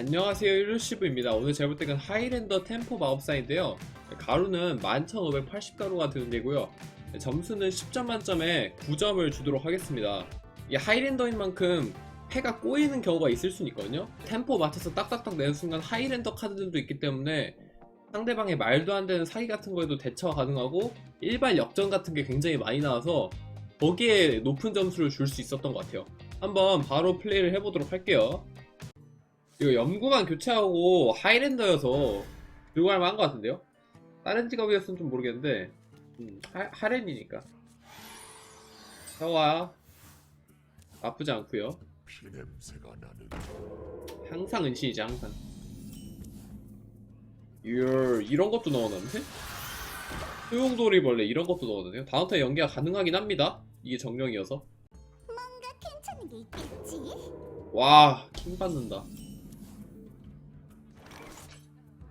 안녕하세요 일루시브입니다. 오늘 제가 볼 때는 하이랜더 템포 마법사인데요. 가루는 11,580가루가 드는 데고요. 점수는 10점 만점에 9점을 주도록 하겠습니다. 이 하이랜더인 만큼 패가 꼬이는 경우가 있을 수는 있거든요. 템포 맞춰서 딱딱딱 내는 순간 하이랜더 카드들도 있기 때문에 상대방의 말도 안 되는 사기 같은 거에도 대처가 가능하고 일발 역전 같은 게 굉장히 많이 나와서 거기에 높은 점수를 줄 수 있었던 것 같아요. 한번 바로 플레이를 해보도록 할게요 이거 연구만 교체하고 하이랜더여서 들고 갈 만한 것 같은데요? 다른 직업이었으면 좀 모르겠는데 음, 하, 하렌이니까 좋아 나쁘지 않고요 피냄새가 나는 항상 은신이지 항상 이얼 이런 것도 넣어놨네? 소용돌이벌레 이런 것도 넣어놨네요 다음 턴에 연계가 가능하긴 합니다 이게 정령이어서 뭔가 괜찮은 게 있겠지? 와, 킹 받는다.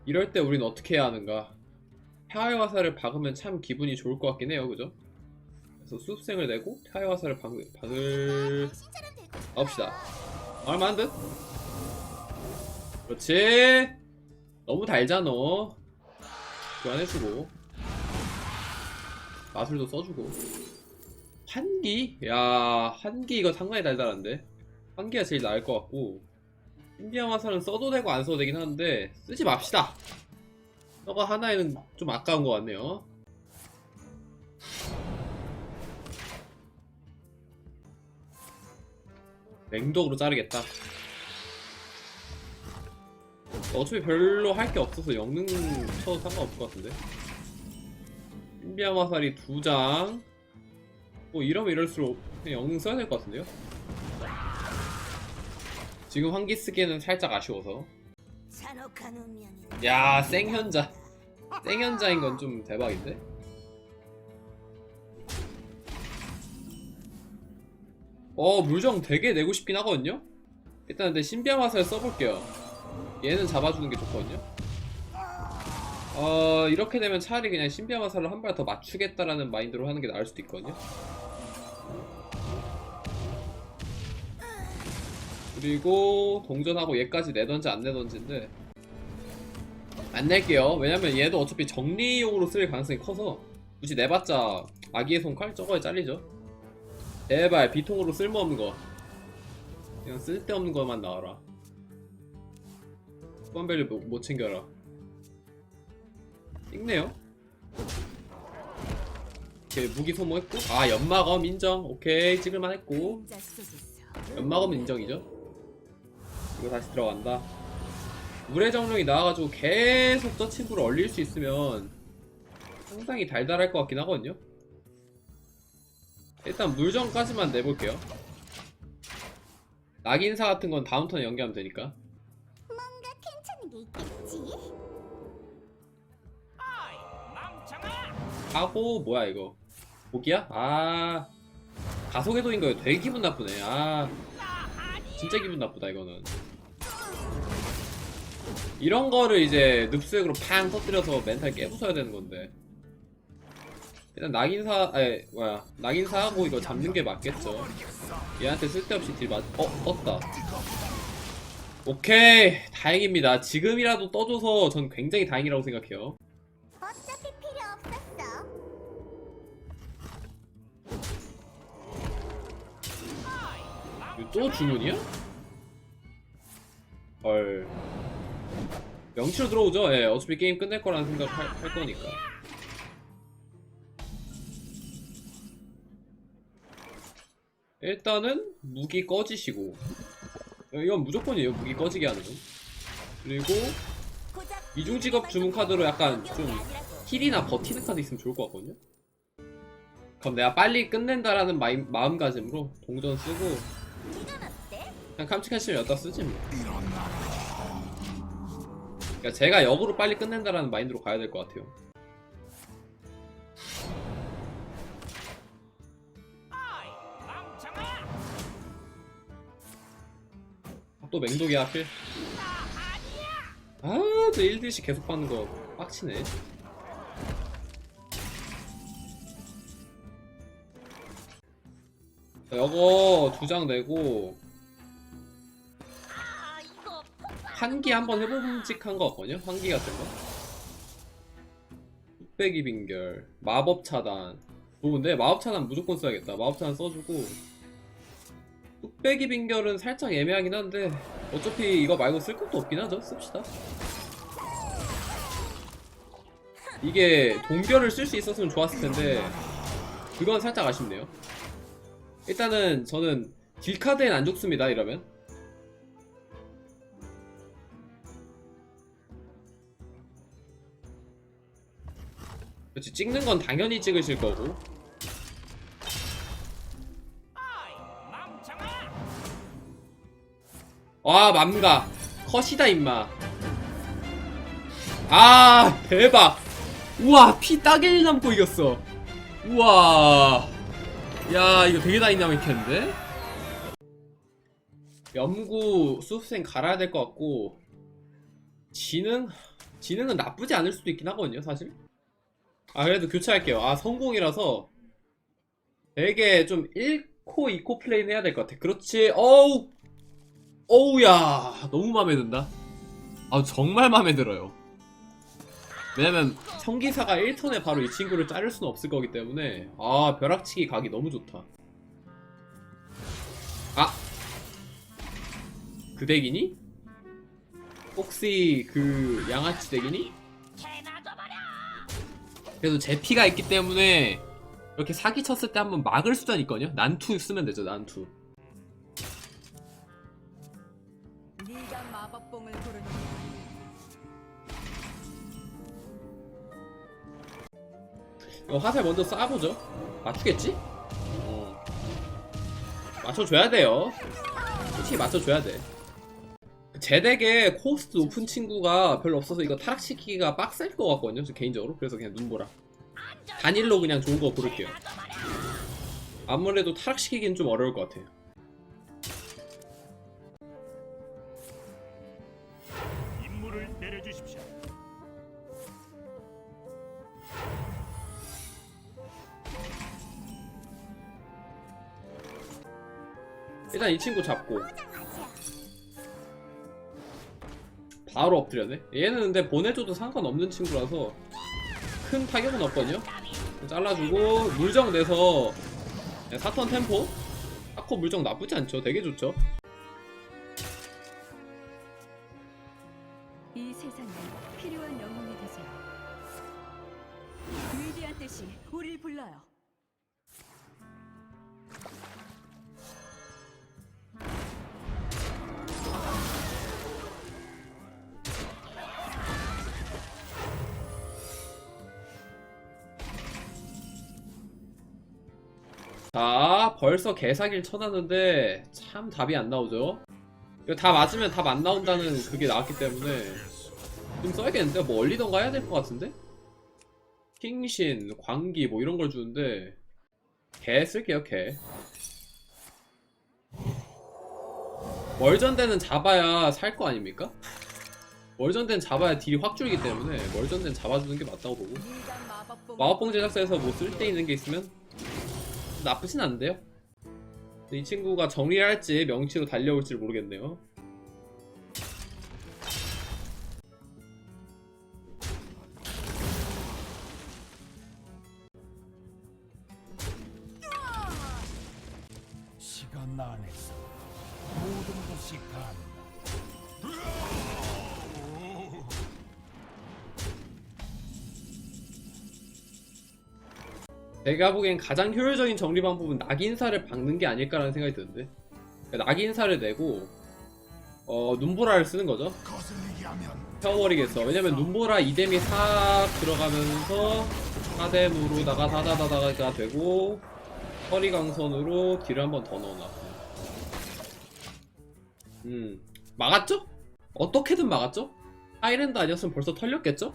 이럴 때 우린 어떻게 해야 하는가? 태화의 화살을 박으면 참 기분이 좋을 것 같긴 해요, 그죠? 그래서 수습생을 내고 태화의 화살을 박, 박을 나옵시다. 얼마 안 듯? 그렇지. 너무 달잖아. 교환해주고 마술도 써주고 한기? 야 한기 이거 상당히 달달한데 한기가 제일 나을 것 같고 신비한 화살은 써도 되고 안 써도 되긴 하는데 쓰지 맙시다. 저거 하나에는 좀 아까운 것 같네요. 맹독으로 자르겠다. 어차피 별로 할 게 없어서 영능 쳐도 상관없을 것 같은데. 신비한 화살이 두 장. 뭐 이러면 이럴수록 그냥 영능 써야 될 것 같은데요? 지금 환기 쓰기에는 살짝 아쉬워서. 야, 생현자. 생현자인 건 좀 대박인데? 어, 물정 되게 내고 싶긴 하거든요? 일단 근데 신비한 화살 써볼게요. 얘는 잡아주는 게 좋거든요? 어, 이렇게 되면 차라리 그냥 신비한 화살을 한 발 더 맞추겠다라는 마인드로 하는 게 나을 수도 있거든요? 그리고 동전하고 얘까지 내던지 안 내던지인데 안 낼게요. 왜냐면 얘도 어차피 정리용으로 쓸 가능성이 커서 굳이 내봤자 아기의 손칼 저거에 잘리죠. 제발 비통으로 쓸모없는 거. 그냥 쓸데없는 것만 나와라. 후반벨을 못, 못 챙겨라. 찍네요. 오케이 무기 소모했고 아 연마검 인정. 오케이 찍을만 했고 연마검 인정이죠. 이거 다시 들어간다. 물의 정령이 나와가지고 계속 저 친구를 얼릴 수 있으면 상당히 달달할 것 같긴 하거든요. 일단 물정까지만 내볼게요. 낙인사 같은 건 다음 턴에 연기하면 되니까. 뭔가 괜찮은 게 있겠지? 하고 뭐야 이거? 복이야? 아 가속의 도인 거예요. 되게 기분 나쁘네. 아 진짜 기분 나쁘다 이거는. 이런 거를 이제 늪스액으로 팡 터뜨려서 멘탈 깨부숴야 되는 건데. 일단 낙인사, 아니 뭐야 낙인사하고 이거 잡는 게 맞겠죠. 얘한테 쓸데없이 딜 맞, 어 떴다. 오케이 다행입니다. 지금이라도 떠줘서 전 굉장히 다행이라고 생각해요. 어차피 필요 없었어. 또 주문이야? 헐. 명치로 들어오죠? 예, 어차피 게임 끝낼 거라는 생각 할, 할 거니까. 일단은 무기 꺼지시고. 이건 무조건이에요, 무기 꺼지게 하는 건. 그리고 고작 이중 직업 주문 카드로 약간 좀 힐이나 버티는 카드 있으면 좋을 것 같거든요? 그럼 내가 빨리 끝낸다라는 마이, 마음가짐으로 동전 쓰고? 그냥 깜찍한 시을 여기다 쓰지 뭐. 그러니까 제가 역으로 빨리 끝낸다라는 마인드로 가야 될 것 같아요. 또 맹독이 하필. 아, 저 1딜씩 계속 받는 거 빡치네. 자, 이거 두 장 내고 환기 한번 해봄직한 거 같거든요? 환기 같은 거. 뚝배기 빙결, 마법 차단. 좋은데 마법 차단 무조건 써야겠다. 마법 차단 써주고 뚝배기 빙결은 살짝 애매하긴 한데 어차피 이거 말고 쓸 것도 없긴 하죠. 씁시다. 이게 동결을 쓸 수 있었으면 좋았을 텐데 그건 살짝 아쉽네요. 일단은 저는 딜카드엔 안 죽습니다. 이러면 그렇지 찍는 건 당연히 찍으실 거고. 와 맘가. 컷이다 임마. 아 대박. 우와 피 따개비 남고 이겼어. 우와. 야 이거 되게 다이나믹했는데? 염구 수습생 갈아야 될 것 같고 지능? 지능은 나쁘지 않을 수도 있긴 하거든요 사실 아 그래도 교체할게요. 아 성공이라서 되게 좀 1코 2코 플레이는 해야 될 것 같아. 그렇지. 어우! 어우야! 너무 마음에 든다. 아 정말 마음에 들어요. 왜냐면 성기사가 1턴에 바로 이 친구를 자를 수는 없을 거기 때문에 아 벼락치기 각이 너무 좋다. 아! 그 덱이니? 혹시 그 양아치 덱이니? 그래도 제피가 있기 때문에 이렇게 사기 쳤을 때 한번 막을 수단 있거든요 난투 쓰면 되죠 난투 네가 마법봉을 부르는 이거 화살 먼저 쏴보죠. 맞추겠지? 어. 맞춰줘야 돼요. 솔직히 맞춰줘야 돼. 제 덱에 코스트 높은 친구가 별로 없어서 이거 타락시키기가 빡셀 것 같거든요. 저 개인적으로. 그래서 그냥 눈보라. 단일로 그냥 좋은 거 고를게요. 아무래도 타락시키기는 좀 어려울 것 같아요. 임무를 내려주십시오. 일단 이 친구 잡고 바로 엎드렸네. 얘는 근데 보내줘도 상관없는 친구라서 큰 타격은 없거든요. 잘라주고 물정 내서 네, 사턴 템포 아코 물정 나쁘지 않죠. 되게 좋죠. 이 세상에 필요한 영웅이 되세요. 위대한 뜻이 우릴 불러요. 자, 벌써 개사기를 쳐놨는데 참 답이 안 나오죠. 이거 다 맞으면 답 안 나온다는 그게 나왔기 때문에 좀 써야겠는데 뭐 얼리던가 해야 될 것 같은데? 킹신, 광기 뭐 이런 걸 주는데 개 쓸게요 개. 월전대는 잡아야 살 거 아닙니까? 월전대는 잡아야 딜이 확 줄기 때문에 월전대는 잡아주는 게 맞다고 보고 마법봉 제작사에서 뭐쓸데 있는 게 있으면 나쁘진 않은데요? 이 친구가 정리를 할지 명치로 달려올지 모르겠네요. 시간 안에서 모든 것이 가능하다. 제가 보기엔 가장 효율적인 정리 방법은 낙인사를 박는 게 아닐까라는 생각이 드는데 그러니까 낙인사를 내고 어, 눈보라를 쓰는 거죠. 태워버리겠어. 왜냐면 눈보라 이뎀이 싹 들어가면서 사뎀으로다가 다다다다가 되고 허리강선으로 딜을 한 번 더 넣어놔. 음 막았죠? 어떻게든 막았죠? 하이랜드 아니었으면 벌써 털렸겠죠?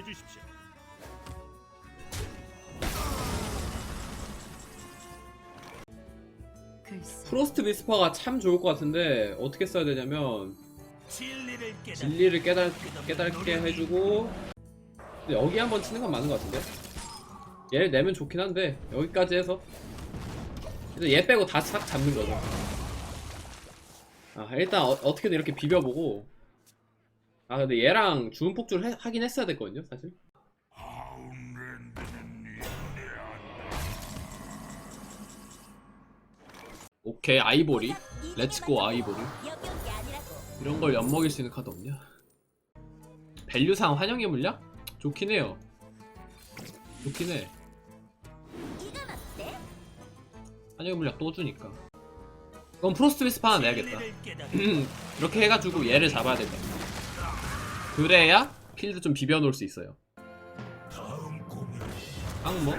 내려주십시오. 글쎄. 프로스트 비스퍼가 참 좋을 것 같은데 어떻게 써야 되냐면 진리를 깨달아 진리를 깨달, 깨닫게 해주고 근데 여기 한번 치는 건 맞는 것 같은데? 얘를 내면 좋긴 한데 여기까지 해서 그래서 얘 빼고 다 싹 잡는 거죠. 아 일단 어, 어떻게든 이렇게 비벼보고 아 근데 얘랑 주문 폭주를 해- 하긴 했어야 됐거든요 사실 오케이 아이보리 렛츠고 아이보리. 이런 걸 엿먹일 수 있는 카드 없냐? 밸류상 환영의 물약? 좋긴 해요. 좋긴 해. 환영의 물약 또 주니까. 그럼 프로스트 비스파 하나 내야겠다. 이렇게 해가지고 얘를 잡아야 된다. 그래야 필드 좀 비벼 놓을 수 있어요. 항모?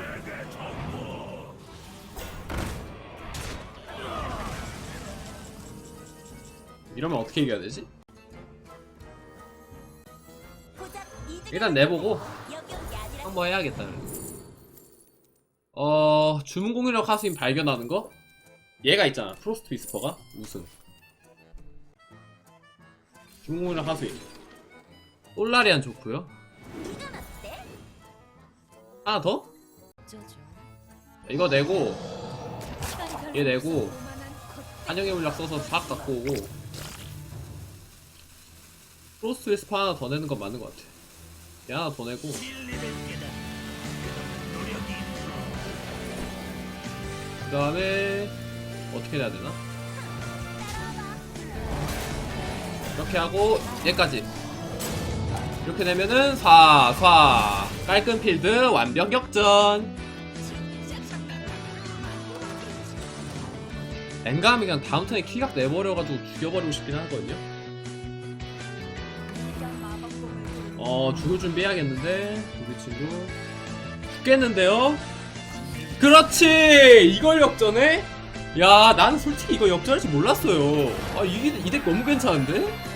이러면 어떻게 이겨야 되지? 일단 내보고. 한번 해야겠다. 어 주문 공유력 하수인 발견하는 거? 얘가 있잖아. 프로스트 위스퍼가 우승. 주문 공유력 하수인. 솔라리안 좋고요. 하나 더? 이거 내고 얘 내고 한영의 물약 써서 싹 갖고 오고 프로스트 위스퍼 하나 더 내는 건 맞는 것 같아. 얘 하나 더 내고 그 다음에 어떻게 해야 되나? 이렇게 하고 얘까지 이렇게 되면은 사사 깔끔 필드 완벽 역전 엔감이 그냥 다음 턴에 킬각 내버려가지고 죽여버리고 싶긴 하거든요 어 죽을 준비해야겠는데 우리 친구 죽겠는데요? 그렇지 이걸 역전해? 야 난 솔직히 이거 역전할 줄 몰랐어요 아 이게 이덱 너무 괜찮은데?